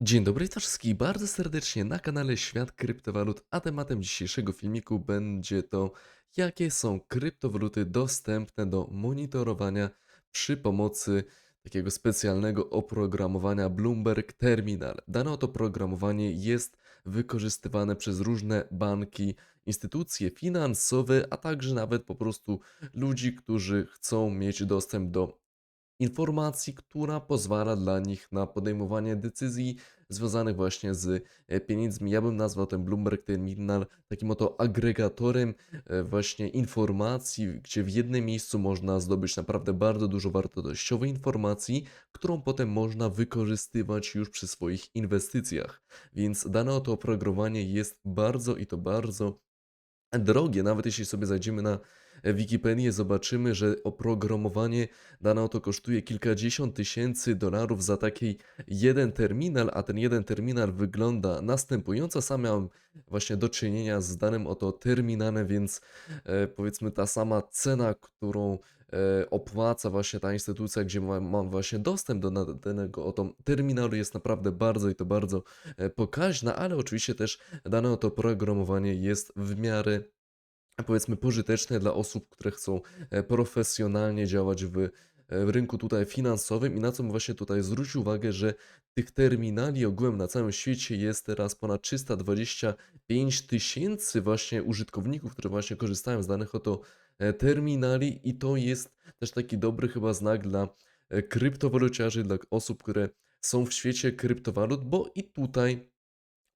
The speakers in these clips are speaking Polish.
Dzień dobry, witam wszystkich bardzo serdecznie na kanale Świat Kryptowalut, a tematem dzisiejszego filmiku będzie to, jakie są kryptowaluty dostępne do monitorowania przy pomocy takiego specjalnego oprogramowania Bloomberg Terminal. Dane oto oprogramowanie jest wykorzystywane przez różne banki, instytucje finansowe, a także nawet po prostu ludzi, którzy chcą mieć dostęp do informacji, która pozwala dla nich na podejmowanie decyzji związanych właśnie z e, pieniędzmi. Ja bym nazwał ten Bloomberg Terminal takim oto agregatorem e, właśnie informacji, gdzie w jednym miejscu można zdobyć naprawdę bardzo dużo wartościowej informacji, którą potem można wykorzystywać już przy swoich inwestycjach. Więc dane oto oprogramowanie jest bardzo i to bardzo drogie. Nawet jeśli sobie zajdziemy na Wikipedię, zobaczymy, że oprogramowanie dane oto kosztuje kilkadziesiąt tysięcy dolarów za taki jeden terminal, a ten jeden terminal wygląda następująco. Sam miałem właśnie do czynienia z danym oto terminalem, więc e, powiedzmy ta sama cena, którą e, opłaca właśnie ta instytucja, gdzie mam, właśnie dostęp do danego oto terminalu jest naprawdę bardzo i to bardzo e, pokaźna, ale oczywiście też dane oto programowanie jest w miarę powiedzmy pożyteczne dla osób, które chcą e, profesjonalnie działać w, e, w rynku tutaj finansowym i na co właśnie tutaj zwrócił uwagę, że tych terminali ogółem na całym świecie jest teraz ponad 325 tysięcy właśnie użytkowników, które właśnie korzystają z danych oto e, terminali i to jest też taki dobry chyba znak dla kryptowaluciarzy, dla osób, które są w świecie kryptowalut, bo i tutaj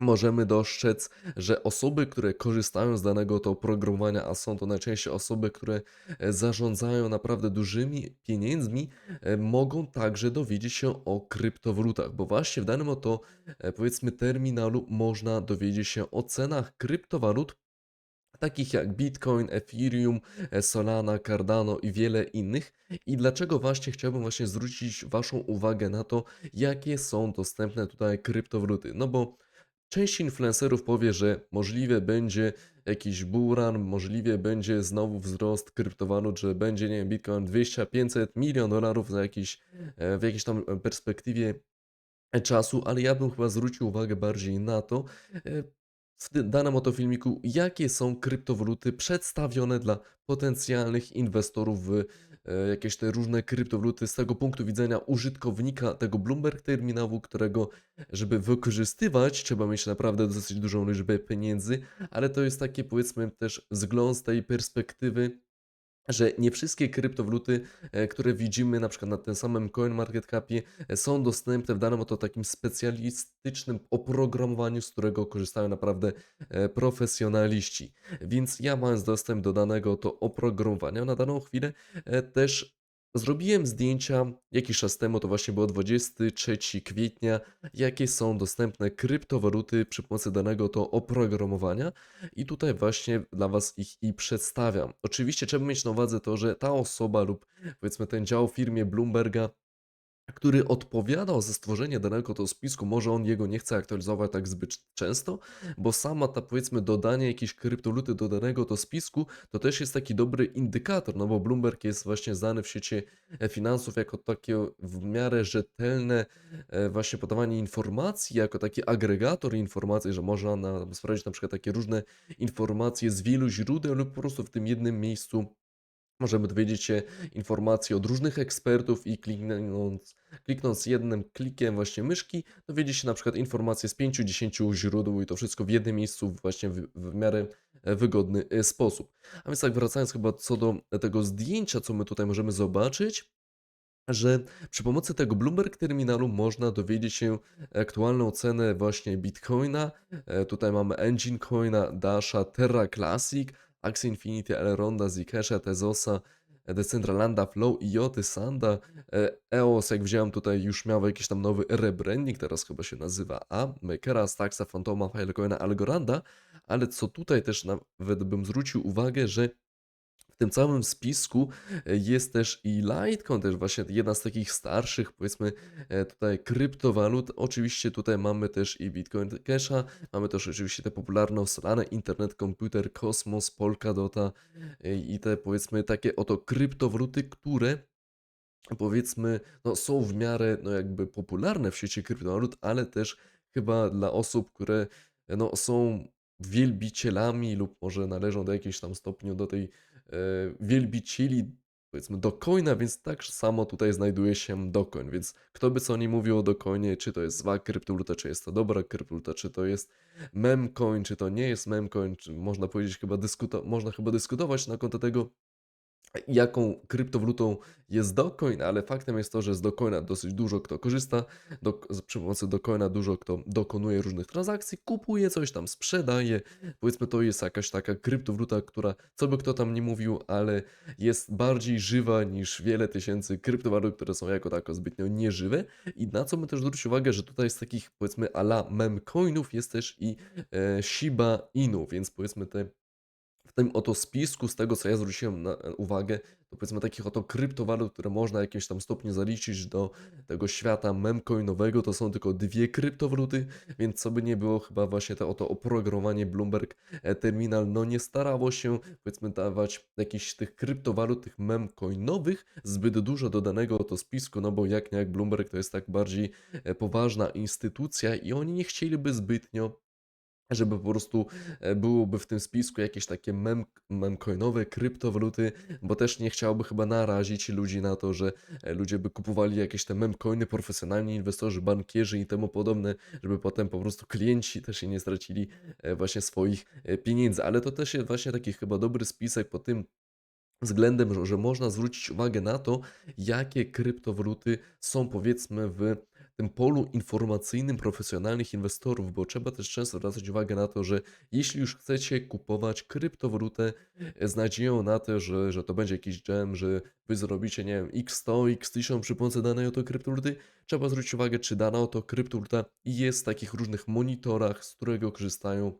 możemy dostrzec, że osoby, które korzystają z danego to oprogramowania, a są to najczęściej osoby, które e, zarządzają naprawdę dużymi pieniędzmi, e, mogą także dowiedzieć się o kryptowalutach, bo właśnie w danym oto e, powiedzmy terminalu można dowiedzieć się o cenach kryptowalut takich jak Bitcoin, Ethereum, Solana, Cardano i wiele innych. I dlaczego właśnie chciałbym właśnie zwrócić Waszą uwagę na to, jakie są dostępne tutaj kryptowaluty? No bo Część influencerów powie, że możliwe będzie jakiś bull run, możliwie będzie znowu wzrost kryptowalut, że będzie, nie wiem, Bitcoin 200, 500 milion dolarów za jakiś, e, w jakiejś tam perspektywie czasu, ale ja bym chyba zwrócił uwagę bardziej na to, e, w danym oto filmiku, jakie są kryptowaluty przedstawione dla potencjalnych inwestorów w jakieś te różne kryptowaluty z tego punktu widzenia użytkownika tego Bloomberg terminału, którego żeby wykorzystywać, trzeba mieć naprawdę dosyć dużą liczbę pieniędzy, ale to jest takie powiedzmy też wzgląd z tej perspektywy że nie wszystkie kryptowaluty, e, które widzimy na przykład na tym samym CoinMarketCapie, e, są dostępne w danym oto takim specjalistycznym oprogramowaniu, z którego korzystają naprawdę e, profesjonaliści. Więc ja mając dostęp do danego to oprogramowania na daną chwilę też zrobiłem zdjęcia jakiś czas temu, to właśnie było 23 kwietnia, jakie są dostępne kryptowaluty przy pomocy danego to oprogramowania. I tutaj właśnie dla Was ich i przedstawiam. Oczywiście trzeba mieć na uwadze to, że ta osoba lub powiedzmy ten dział w firmie Bloomberga który odpowiadał za stworzenie danego to spisku, może on jego nie chce aktualizować tak zbyt często, bo sama ta powiedzmy dodanie jakiejś kryptowaluty do danego to spisku, to też jest taki dobry indykator, no bo Bloomberg jest właśnie znany w świecie finansów jako takie w miarę rzetelne e, właśnie podawanie informacji, jako taki agregator informacji, że można na, sprawdzić na przykład takie różne informacje z wielu źródeł lub po prostu w tym jednym miejscu Możemy dowiedzieć się informacji od różnych ekspertów i kliknąc, kliknąc jednym klikiem właśnie myszki, dowiedzieć się na przykład informacje z 5-10 źródeł i to wszystko w jednym miejscu właśnie w, w miarę e, wygodny e, sposób. A więc tak wracając chyba co do tego zdjęcia, co my tutaj możemy zobaczyć, że przy pomocy tego Bloomberg terminalu można dowiedzieć się aktualną cenę właśnie Bitcoina. E, Tutaj mamy Engine Coina, Dasha, Terra Classic, Axie Infinity, Elronda, Zcasha, Tezosa, e, Decentralanda, Flow, IOTY, Sanda, e, EOS, jak wziąłem tutaj już miał jakiś tam nowy rebranding, teraz chyba się nazywa A, Makera, Staxa, Fantoma, Filecoina, Algoranda, ale co tutaj też nawet bym zwrócił uwagę, że tym całym spisku e, jest też i Litecoin, też właśnie jedna z takich starszych, powiedzmy, e, tutaj kryptowalut. Oczywiście tutaj mamy też i Bitcoin Casha, mamy też oczywiście te popularne Solana, Internet Computer, Cosmos, Polkadota e, i te powiedzmy takie oto kryptowaluty, które powiedzmy, no, są w miarę no, jakby popularne w świecie kryptowalut, ale też chyba dla osób, które no, są wielbicielami lub może należą do jakiegoś tam stopniu do tej wielbicieli powiedzmy Docoina, więc tak samo tutaj znajduje się Docoin, więc kto by co nie mówił o Docoinie, czy to jest zła kryptowaluta, czy jest to dobra kryptowaluta, czy to jest memcoin, czy to nie jest memcoin, czy można powiedzieć chyba dyskuto- można chyba dyskutować na konto tego, jaką kryptowalutą jest Docoin, ale faktem jest to, że z Docoina dosyć dużo kto korzysta, do, przy pomocy Docoina dużo kto dokonuje różnych transakcji, kupuje coś tam, sprzedaje, powiedzmy to jest jakaś taka kryptowaluta, która, co by kto tam nie mówił, ale jest bardziej żywa niż wiele tysięcy kryptowalut, które są jako tako zbytnio nieżywe. I na co my też zwrócić uwagę, że tutaj z takich powiedzmy ala memcoinów jest też i e, Shiba Inu, więc powiedzmy te tym oto spisku, z tego co ja zwróciłem na e, uwagę, to powiedzmy takich oto kryptowalut, które można w jakimś tam stopniu zaliczyć do tego świata memcoinowego, to są tylko dwie kryptowaluty, więc co by nie było, chyba właśnie to oto oprogramowanie Bloomberg e, Terminal, no nie starało się powiedzmy dawać jakichś tych kryptowalut, tych memcoinowych zbyt dużo do danego oto spisku, no bo jak nie jak Bloomberg to jest tak bardziej e, poważna instytucja i oni nie chcieliby zbytnio żeby po prostu e, byłoby w tym spisku jakieś takie mem, memcoinowe kryptowaluty, bo też nie chciałby chyba narazić ludzi na to, że e, ludzie by kupowali jakieś te memcoiny, profesjonalni inwestorzy, bankierzy i temu podobne, żeby potem po prostu klienci też nie stracili e, właśnie swoich pieniędzy. Ale to też jest właśnie taki chyba dobry spisek po tym względem, że można zwrócić uwagę na to, jakie kryptowaluty są powiedzmy w tym polu informacyjnym profesjonalnych inwestorów, bo trzeba też często zwracać uwagę na to, że jeśli już chcecie kupować kryptowalutę e, z nadzieją na to, że, że to będzie jakiś gem, że wy zrobicie, nie wiem, x100, x1000 przy pomocy danej oto kryptowaluty, trzeba zwrócić uwagę, czy dana oto kryptowaluta jest w takich różnych monitorach, z którego korzystają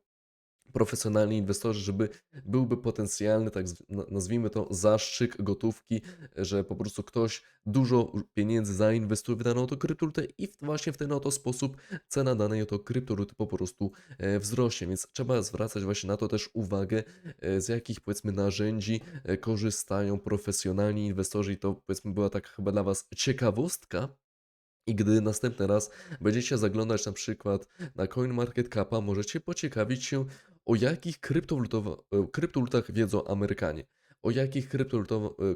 profesjonalni inwestorzy, żeby byłby potencjalny, tak zw- na- nazwijmy to, zastrzyk gotówki, że po prostu ktoś dużo pieniędzy zainwestuje w daną oto kryptowalutę i właśnie w ten oto sposób cena danej oto kryptowaluty po prostu e, wzrośnie, więc trzeba zwracać właśnie na to też uwagę, e, z jakich powiedzmy narzędzi e, korzystają profesjonalni inwestorzy i to powiedzmy była taka chyba dla Was ciekawostka, i gdy następny raz będziecie zaglądać na przykład na CoinMarketCapa, możecie pociekawić się, o jakich kryptowalutowa- e, wiedzą Amerykanie. O jakich kryptowalutow- e,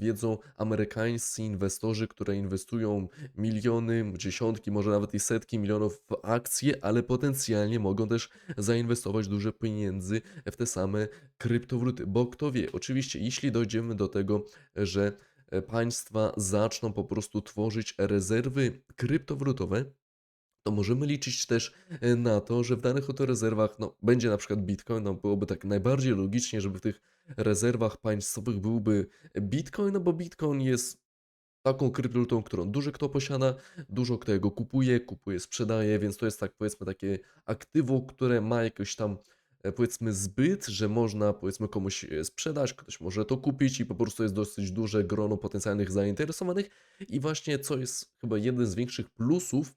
wiedzą amerykańscy inwestorzy, które inwestują miliony, dziesiątki, może nawet i setki milionów w akcje, ale potencjalnie mogą też zainwestować duże pieniędzy w te same kryptowaluty. Bo kto wie, oczywiście, jeśli dojdziemy do tego, że państwa zaczną po prostu tworzyć rezerwy kryptowalutowe, to możemy liczyć też e, na to, że w danych oto rezerwach no, będzie na przykład Bitcoin, no byłoby tak najbardziej logicznie, żeby w tych rezerwach państwowych byłby Bitcoin, no bo Bitcoin jest taką kryptowalutą, którą dużo kto posiada, dużo kto jego kupuje, kupuje, sprzedaje, więc to jest tak powiedzmy takie aktywo, które ma jakoś tam e, powiedzmy zbyt, że można powiedzmy komuś e, sprzedać, ktoś może to kupić i po prostu jest dosyć duże grono potencjalnych zainteresowanych. I właśnie co jest chyba jeden z większych plusów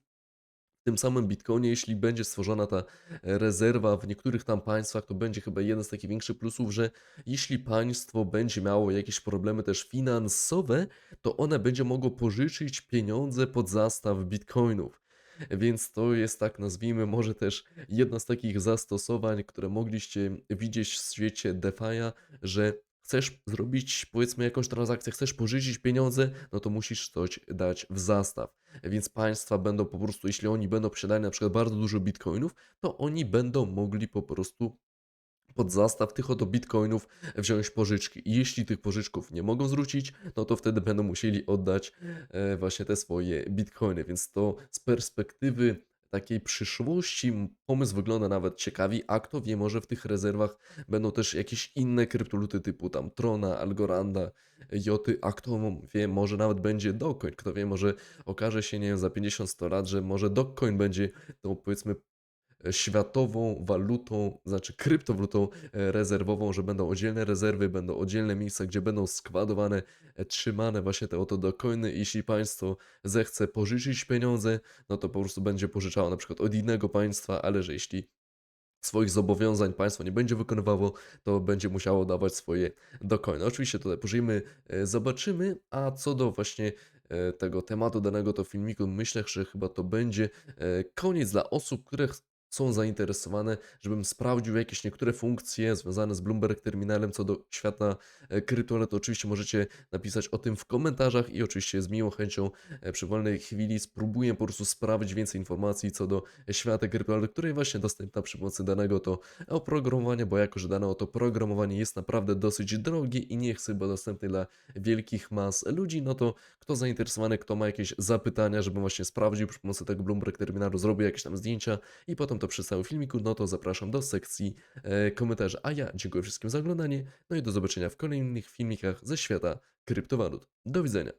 tym samym Bitcoinie, jeśli będzie stworzona ta e, rezerwa w niektórych tam państwach, to będzie chyba jeden z takich większych plusów, że jeśli państwo będzie miało jakieś problemy też finansowe, to one będzie mogło pożyczyć pieniądze pod zastaw bitcoinów. Więc to jest tak, nazwijmy, może też jedno z takich zastosowań, które mogliście widzieć w świecie DeFi'a, że chcesz zrobić, powiedzmy, jakąś transakcję, chcesz pożyczyć pieniądze, no to musisz coś dać w zastaw. Więc państwa będą po prostu, jeśli oni będą posiadali na przykład bardzo dużo bitcoinów, to oni będą mogli po prostu pod zastaw tych oto bitcoinów wziąć pożyczki. I jeśli tych pożyczków nie mogą zwrócić, no to wtedy będą musieli oddać e, właśnie te swoje bitcoiny. Więc to z perspektywy takiej przyszłości. Pomysł wygląda nawet ciekawi, a kto wie, może w tych rezerwach będą też jakieś inne kryptowaluty typu tam Trona, Algoranda, Joty, a kto wie, może nawet będzie Dogecoin, kto wie, może okaże się, nie wiem, za 50-100 lat, że może Dogecoin będzie tą powiedzmy światową walutą, znaczy kryptowalutą e, rezerwową, że będą oddzielne rezerwy, będą oddzielne miejsca, gdzie będą składowane, e, trzymane właśnie te oto docoiny. Jeśli państwo zechce pożyczyć pieniądze, no to po prostu będzie pożyczało na przykład od innego państwa, ale że jeśli swoich zobowiązań państwo nie będzie wykonywało, to będzie musiało dawać swoje docoiny. Oczywiście tutaj pożyjemy, e, zobaczymy, a co do właśnie tego tematu danego to filmiku. Myślę, że chyba to będzie koniec dla osób, które są zainteresowane, żebym sprawdził jakieś niektóre funkcje związane z Bloomberg Terminalem co do świata e, kryptowalut. Oczywiście możecie napisać o tym w komentarzach i oczywiście z miłą chęcią e, przy wolnej chwili spróbuję po prostu sprawdzić więcej informacji co do świata kryptowalut, który właśnie dostępna przy pomocy danego to oprogramowania, bo jako, że dane oto programowanie jest naprawdę dosyć drogie i nie jest chyba dostępne dla wielkich mas ludzi, no to kto zainteresowany, kto ma jakieś zapytania, żebym właśnie sprawdził przy pomocy tego Bloomberg Terminalu, zrobił jakieś tam zdjęcia i potem to przedstawił w filmiku, no to zapraszam do sekcji e, komentarzy. A ja dziękuję wszystkim za oglądanie, no i do zobaczenia w kolejnych filmikach ze świata kryptowalut. Do widzenia.